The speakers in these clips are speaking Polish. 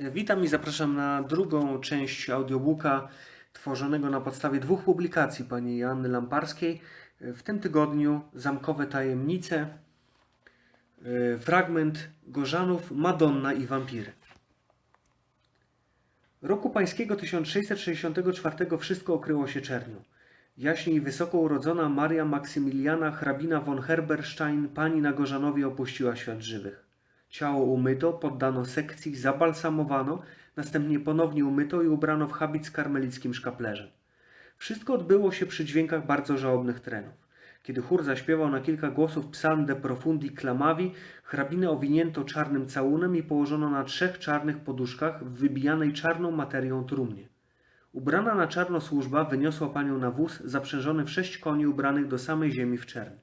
Witam i zapraszam na drugą część audiobooka tworzonego na podstawie dwóch publikacji pani Joanny Lamparskiej. W tym tygodniu Zamkowe Tajemnice, e, fragment Gorzanów, Madonna i wampiry. Roku pańskiego 1664 wszystko okryło się czernią. Jaśnie i wysoko urodzona Maria Maksymiliana hrabina von Herberstein, pani na Gorzanowie opuściła świat żywych. Ciało umyto, poddano sekcji, zabalsamowano, następnie ponownie umyto i ubrano w habit z karmelickim szkaplerzem. Wszystko odbyło się przy dźwiękach bardzo żałobnych trenów. Kiedy chór zaśpiewał na kilka głosów psalm de profundi clamavi, hrabinę owinięto czarnym całunem i położono na trzech czarnych poduszkach w wybijanej czarną materią trumnie. Ubrana na czarno służba wyniosła panią na wóz zaprzężony w sześć koni ubranych do samej ziemi w czern.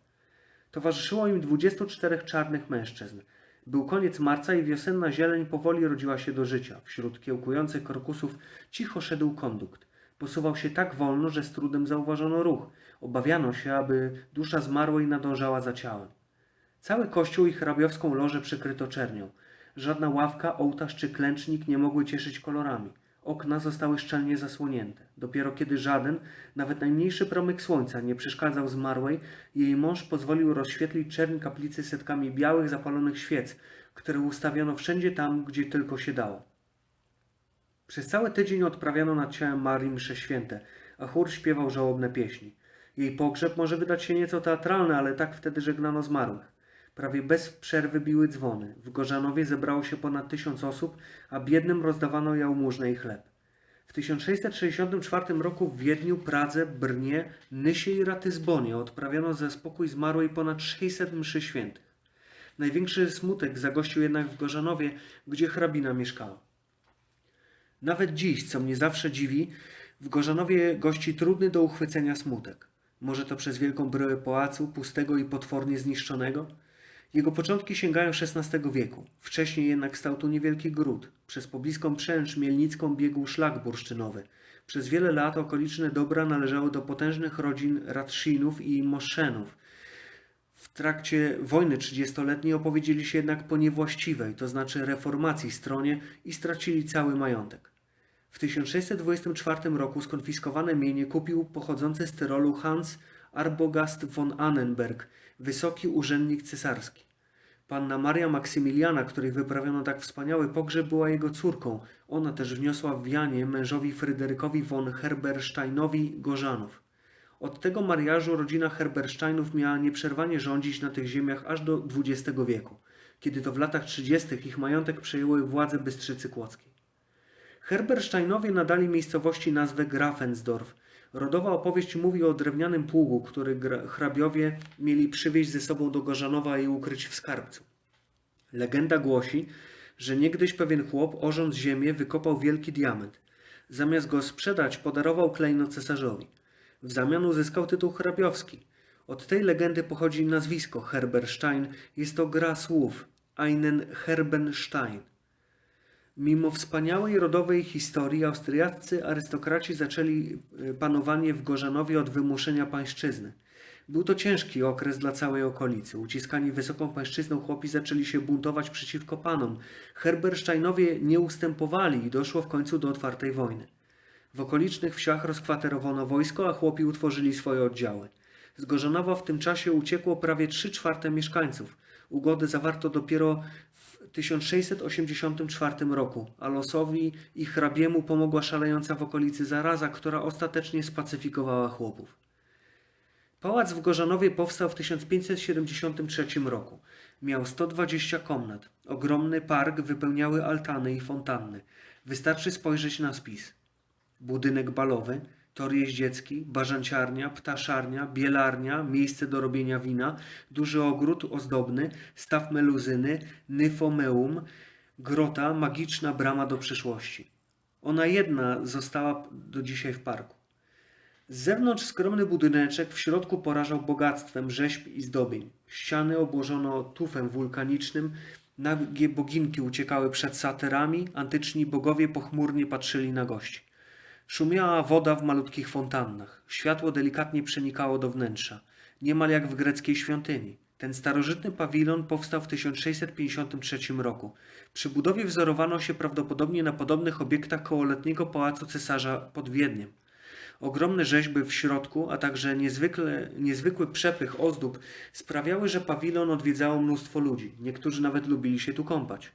Towarzyszyło im dwudziestu czterech czarnych mężczyzn. Był koniec marca i wiosenna zieleń powoli rodziła się do życia. Wśród kiełkujących krokusów cicho szedł kondukt. Posuwał się tak wolno, że z trudem zauważono ruch. Obawiano się, aby dusza zmarłej nadążała za ciałem. Cały kościół i hrabiowską lożę przykryto czernią. Żadna ławka, ołtarz czy klęcznik nie mogły cieszyć kolorami. Okna zostały szczelnie zasłonięte. Dopiero kiedy żaden, nawet najmniejszy promyk słońca nie przeszkadzał zmarłej, jej mąż pozwolił rozświetlić czerń kaplicy setkami białych, zapalonych świec, które ustawiono wszędzie tam, gdzie tylko się dało. Przez cały tydzień odprawiano nad ciałem Marii msze święte, a chór śpiewał żałobne pieśni. Jej pogrzeb może wydać się nieco teatralny, ale tak wtedy żegnano zmarłych. Prawie bez przerwy biły dzwony. W Gorzanowie zebrało się ponad tysiąc osób, a biednym rozdawano jałmużnę i chleb. W 1664 roku w Wiedniu, Pradze, Brnie, Nysie i Ratyzbonie odprawiano ze spokój zmarłej ponad 600 mszy świętych. Największy smutek zagościł jednak w Gorzanowie, gdzie hrabina mieszkała. Nawet dziś, co mnie zawsze dziwi, w Gorzanowie gości trudny do uchwycenia smutek. Może to przez wielką bryłę pałacu, pustego i potwornie zniszczonego? Jego początki sięgają XVI wieku. Wcześniej jednak stał tu niewielki gród. Przez pobliską przęcz mielnicką biegł szlak bursztynowy. Przez wiele lat okoliczne dobra należały do potężnych rodzin Ratszynów i Moszenów. W trakcie wojny trzydziestoletniej opowiedzieli się jednak po niewłaściwej, to znaczy reformacji stronie i stracili cały majątek. W 1624 roku skonfiskowane mienie kupił pochodzący z Tyrolu Hans Arbogast von Annenberg, wysoki urzędnik cesarski. Panna Maria Maksymiliana, której wyprawiono tak wspaniały pogrzeb, była jego córką. Ona też wniosła w wianie mężowi Fryderykowi von Herbersteinowi Gorzanów. Od tego mariażu rodzina Herbersteinów miała nieprzerwanie rządzić na tych ziemiach aż do XX wieku, kiedy to w latach 30. ich majątek przejęły władze Bystrzycy Kłodzkiej. Herbersteinowie nadali miejscowości nazwę Grafensdorf. Rodowa opowieść mówi o drewnianym pługu, który hrabiowie mieli przywieźć ze sobą do Gorzanowa i ukryć w skarbcu. Legenda głosi, że niegdyś pewien chłop, orząc ziemię, wykopał wielki diament. Zamiast go sprzedać, podarował klejno cesarzowi. W zamian uzyskał tytuł hrabiowski. Od tej legendy pochodzi nazwisko Herberstein. Jest to gra słów Einen Herbenstein. Mimo wspaniałej rodowej historii austriaccy arystokraci zaczęli y, panowanie w Gorzanowie od wymuszenia pańszczyzny. Był to ciężki okres dla całej okolicy. Uciskani wysoką pańszczyzną chłopi zaczęli się buntować przeciwko panom. Herbersteinowie nie ustępowali i doszło w końcu do otwartej wojny. W okolicznych wsiach rozkwaterowano wojsko, a chłopi utworzyli swoje oddziały. Z Gorzanowa w tym czasie uciekło prawie 3 czwarte mieszkańców. Ugody zawarto dopiero 1684 roku, a losowi i hrabiemu pomogła szalejąca w okolicy zaraza, która ostatecznie spacyfikowała chłopów. Pałac w Gorzanowie powstał w 1573 roku. Miał 120 komnat. Ogromny park wypełniały altany i fontanny. Wystarczy spojrzeć na spis. Budynek balowy, tor jeździecki, bażanciarnia, ptaszarnia, bielarnia, miejsce do robienia wina, duży ogród ozdobny, staw meluzyny, nyfomeum, grota, magiczna brama do przyszłości. Ona jedna została do dzisiaj w parku. Z zewnątrz skromny budyneczek w środku porażał bogactwem rzeźb i zdobień. Ściany obłożono tufem wulkanicznym, nagie boginki uciekały przed saterami, antyczni bogowie pochmurnie patrzyli na gości. Szumiała woda w malutkich fontannach. Światło delikatnie przenikało do wnętrza. Niemal jak w greckiej świątyni. Ten starożytny pawilon powstał w 1653 roku. Przy budowie wzorowano się prawdopodobnie na podobnych obiektach kołoletniego pałacu cesarza pod Wiedniem. Ogromne rzeźby w środku, a także niezwykle, niezwykły przepych ozdób sprawiały, że pawilon odwiedzało mnóstwo ludzi. Niektórzy nawet lubili się tu kąpać.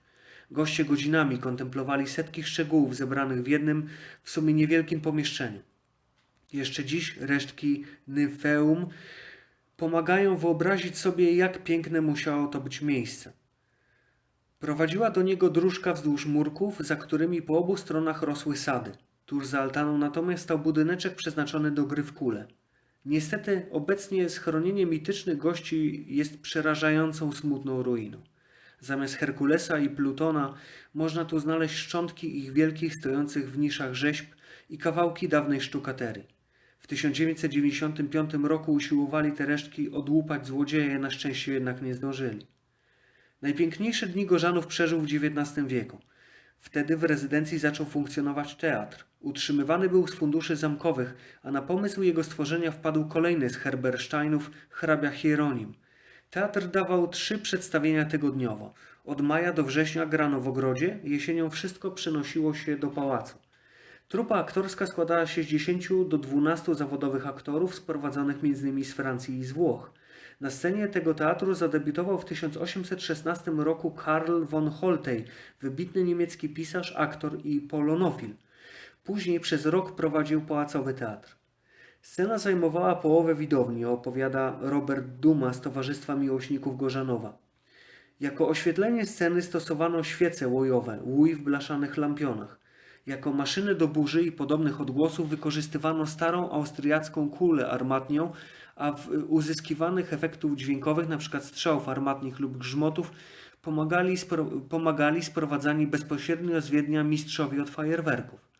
Goście godzinami kontemplowali setki szczegółów zebranych w jednym, w sumie niewielkim pomieszczeniu. Jeszcze dziś resztki Nympheum pomagają wyobrazić sobie, jak piękne musiało to być miejsce. Prowadziła do niego dróżka wzdłuż murków, za którymi po obu stronach rosły sady. Tuż za altaną natomiast stał budyneczek przeznaczony do gry w kule. Niestety obecnie schronienie mitycznych gości jest przerażającą smutną ruiną. Zamiast Herkulesa i Plutona można tu znaleźć szczątki ich wielkich stojących w niszach rzeźb i kawałki dawnej sztukaterii. W 1995 roku usiłowali te resztki odłupać złodzieje, na szczęście jednak nie zdążyli. Najpiękniejsze dni Gorzanów przeżył w XIX wieku. Wtedy w rezydencji zaczął funkcjonować teatr. Utrzymywany był z funduszy zamkowych, a na pomysł jego stworzenia wpadł kolejny z Herbersteinów, hrabia Hieronim. Teatr dawał trzy przedstawienia tygodniowo. Od maja do września grano w ogrodzie, jesienią wszystko przenosiło się do pałacu. Trupa aktorska składała się z 10 do 12 zawodowych aktorów sprowadzonych m.in. z Francji i z Włoch. Na scenie tego teatru zadebiutował w 1816 roku Karl von Holtey, wybitny niemiecki pisarz, aktor i polonofil. Później przez rok prowadził pałacowy teatr. Scena zajmowała połowę widowni, opowiada Robert Duma z Towarzystwa Miłośników Gorzanowa. Jako oświetlenie sceny stosowano świece łojowe, łój w blaszanych lampionach. Jako maszyny do burzy i podobnych odgłosów wykorzystywano starą austriacką kulę armatnią, a w uzyskiwanych efektów dźwiękowych, np. strzałów armatnich lub grzmotów, pomagali, spro, pomagali sprowadzani bezpośrednio z Wiednia mistrzowie od fajerwerków.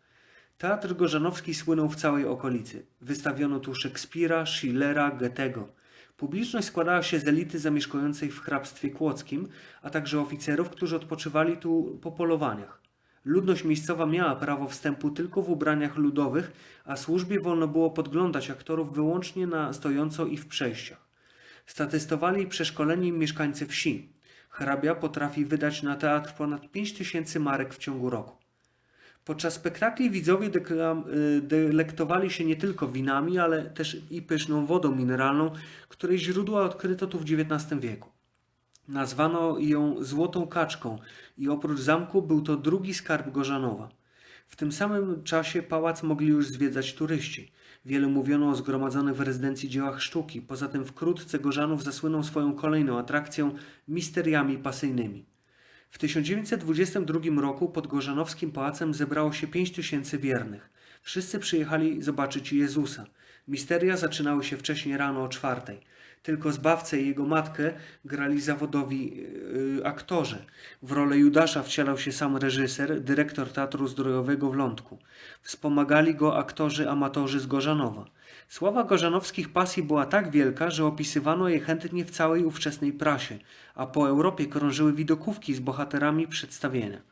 Teatr Gorzanowski słynął w całej okolicy. Wystawiono tu Szekspira, Schillera, Goethego. Publiczność składała się z elity zamieszkującej w hrabstwie kłodzkim, a także oficerów, którzy odpoczywali tu po polowaniach. Ludność miejscowa miała prawo wstępu tylko w ubraniach ludowych, a służbie wolno było podglądać aktorów wyłącznie na stojąco i w przejściach. Statystowali przeszkoleni mieszkańcy wsi. Hrabia potrafi wydać na teatr ponad 5 tysięcy marek w ciągu roku. Podczas spektakli widzowie y, delektowali się nie tylko winami, ale też i pyszną wodą mineralną, której źródła odkryto tu w XIX wieku. Nazwano ją Złotą Kaczką i oprócz zamku był to drugi skarb Gorzanowa. W tym samym czasie pałac mogli już zwiedzać turyści. Wiele mówiono o zgromadzonych w rezydencji dziełach sztuki. Poza tym wkrótce Gorzanów zasłynął swoją kolejną atrakcją misteriami pasyjnymi. W 1922 roku pod Gorzanowskim Pałacem zebrało się 5 tysięcy wiernych. Wszyscy przyjechali zobaczyć Jezusa. Misteria zaczynały się wcześniej rano o czwartej. Tylko Zbawcę i jego matkę grali zawodowi yy, aktorzy. W rolę Judasza wcielał się sam reżyser, dyrektor Teatru Zdrojowego w Lądku. Wspomagali go aktorzy amatorzy z Gorzanowa. Sława gorzanowskich pasji była tak wielka, że opisywano je chętnie w całej ówczesnej prasie, a po Europie krążyły widokówki z bohaterami przedstawienia.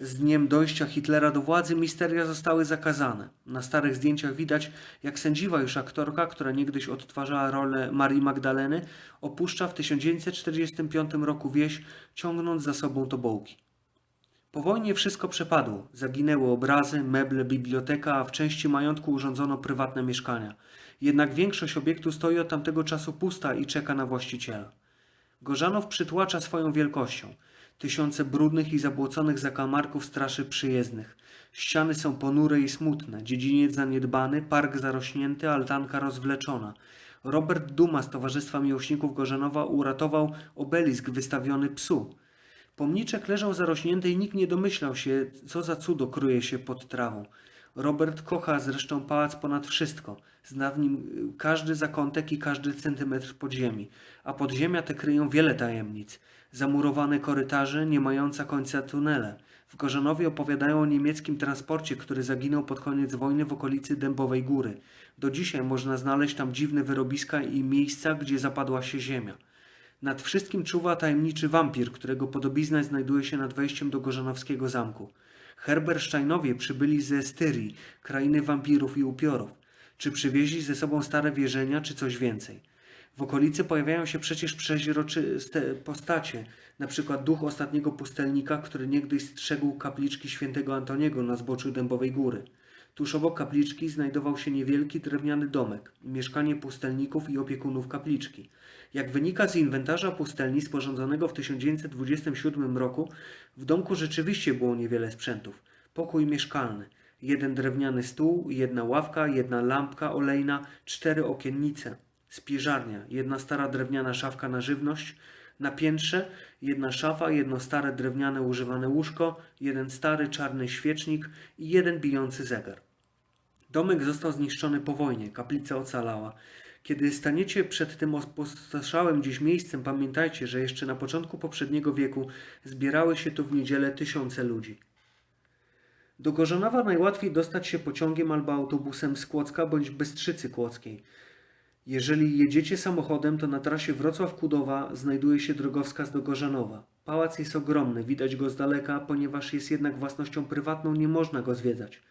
Z dniem dojścia Hitlera do władzy misteria zostały zakazane. Na starych zdjęciach widać, jak sędziwa już aktorka, która niegdyś odtwarzała rolę Marii Magdaleny, opuszcza w 1945 roku wieś, ciągnąc za sobą tobołki. Po wojnie wszystko przepadło. Zaginęły obrazy, meble, biblioteka, a w części majątku urządzono prywatne mieszkania. Jednak większość obiektu stoi od tamtego czasu pusta i czeka na właściciela. Gorzanow przytłacza swoją wielkością. Tysiące brudnych i zabłoconych zakamarków straszy przyjezdnych. Ściany są ponure i smutne, dziedziniec zaniedbany, park zarośnięty, altanka rozwleczona. Robert Duma z Towarzystwa Miłośników Gorzanowa uratował obelisk wystawiony psu. Pomniczek leżał zarośnięty i nikt nie domyślał się, co za cudo kryje się pod trawą. Robert kocha zresztą pałac ponad wszystko. Zna w nim każdy zakątek i każdy centymetr podziemi. A podziemia te kryją wiele tajemnic. Zamurowane korytarze, nie mająca końca tunele. W Gorzanowie opowiadają o niemieckim transporcie, który zaginął pod koniec wojny w okolicy Dębowej Góry. Do dzisiaj można znaleźć tam dziwne wyrobiska i miejsca, gdzie zapadła się ziemia. Nad wszystkim czuwa tajemniczy wampir, którego podobizna znajduje się nad wejściem do Gorzanowskiego zamku. Herbersteinowie przybyli ze Styrii, krainy wampirów i upiorów. Czy przywieźli ze sobą stare wierzenia, czy coś więcej? W okolicy pojawiają się przecież przeźroczyste postacie, na przykład duch ostatniego pustelnika, który niegdyś strzegł kapliczki świętego Antoniego na zboczu Dębowej Góry. Tuż obok kapliczki znajdował się niewielki drewniany domek, mieszkanie pustelników i opiekunów kapliczki. Jak wynika z inwentarza pustelni sporządzonego w 1927 roku, w domku rzeczywiście było niewiele sprzętów. Pokój mieszkalny, jeden drewniany stół, jedna ławka, jedna lampka olejna, cztery okiennice, spiżarnia, jedna stara drewniana szafka na żywność, na piętrze jedna szafa, jedno stare drewniane używane łóżko, jeden stary czarny świecznik i jeden bijący zegar. Domek został zniszczony po wojnie, kaplica ocalała. Kiedy staniecie przed tym opustoszałym dziś miejscem, pamiętajcie, że jeszcze na początku poprzedniego wieku zbierały się tu w niedzielę tysiące ludzi. Do Gorzonowa najłatwiej dostać się pociągiem albo autobusem z Kłodzka bądź Bystrzycy Kłodzkiej. Jeżeli jedziecie samochodem, to na trasie Wrocław-Kudowa znajduje się drogowskaz do Gorzanowa. Pałac jest ogromny, widać go z daleka, ponieważ jest jednak własnością prywatną, nie można go zwiedzać.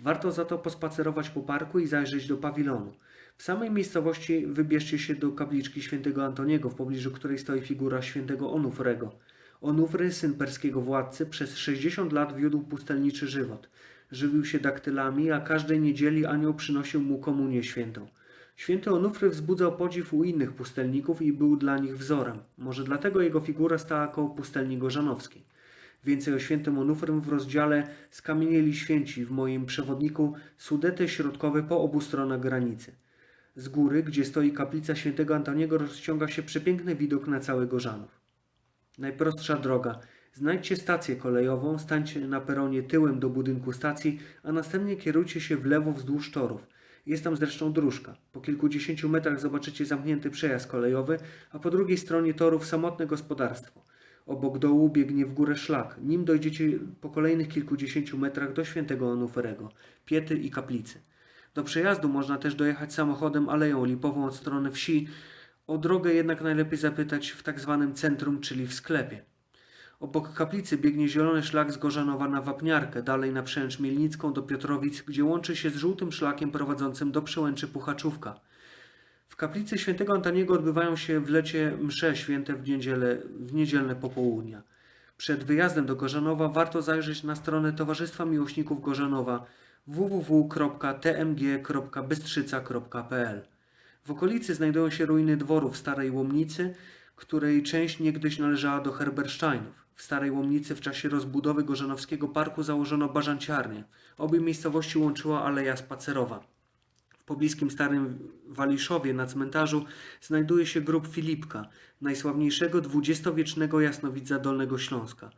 Warto za to pospacerować po parku i zajrzeć do pawilonu. W samej miejscowości wybierzcie się do kapliczki świętego Antoniego, w pobliżu której stoi figura świętego Onufrego. Onufry, syn perskiego władcy, przez 60 lat wiódł pustelniczy żywot. Żywił się daktylami, a każdej niedzieli anioł przynosił mu komunię świętą. Święty Onufry wzbudzał podziw u innych pustelników i był dla nich wzorem. Może dlatego jego figura stała koło pustelni gorzanowskiej. Więcej o świętym Onufrym w rozdziale Skamienieli święci w moim przewodniku Sudety środkowe po obu stronach granicy. Z góry, gdzie stoi kaplica świętego Antoniego, rozciąga się przepiękny widok na cały Gorzanów. Najprostsza droga. Znajdźcie stację kolejową, stańcie na peronie tyłem do budynku stacji, a następnie kierujcie się w lewo wzdłuż torów. Jest tam zresztą dróżka. Po kilkudziesięciu metrach zobaczycie zamknięty przejazd kolejowy, a po drugiej stronie torów samotne gospodarstwo. Obok dołu biegnie w górę szlak. Nim dojdziecie po kolejnych kilkudziesięciu metrach do świętego Onuferego, Piety i kaplicy. Do przejazdu można też dojechać samochodem aleją lipową od strony wsi. O drogę jednak najlepiej zapytać w tak zwanym centrum, czyli w sklepie. Obok kaplicy biegnie zielony szlak z Gorzanowa na Wapniarkę, dalej na Przełęcz Mielnicką do Piotrowic, gdzie łączy się z żółtym szlakiem prowadzącym do Przełęczy Puchaczówka. W kaplicy świętego Antoniego odbywają się w lecie msze święte w, niedzielę, w niedzielne popołudnia. Przed wyjazdem do Gorzanowa warto zajrzeć na stronę Towarzystwa Miłośników Gorzanowa www.tmg.bystrzyca.pl W okolicy znajdują się ruiny dworów Starej Łomnicy, której część niegdyś należała do Herbersteinów. W Starej Łomnicy w czasie rozbudowy Gorzanowskiego Parku założono barzanciarnię. Obie miejscowości łączyła aleja spacerowa. W pobliskim Starym Waliszowie na cmentarzu znajduje się grób Filipka, najsławniejszego dwudziestowiecznego jasnowidza Dolnego Śląska.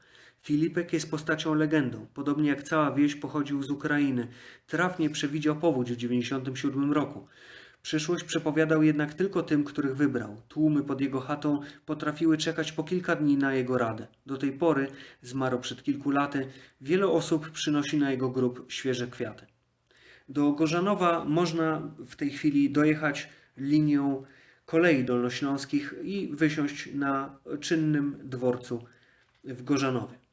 Filipek jest postacią legendą. Podobnie jak cała wieś pochodził z Ukrainy. Trafnie przewidział powódź w 97 roku. Przyszłość przepowiadał jednak tylko tym, których wybrał. Tłumy pod jego chatą potrafiły czekać po kilka dni na jego radę. Do tej pory, zmarł przed kilku laty, wiele osób przynosi na jego grób świeże kwiaty. Do Gorzanowa można w tej chwili dojechać linią kolei dolnośląskich i wysiąść na czynnym dworcu w Gorzanowie.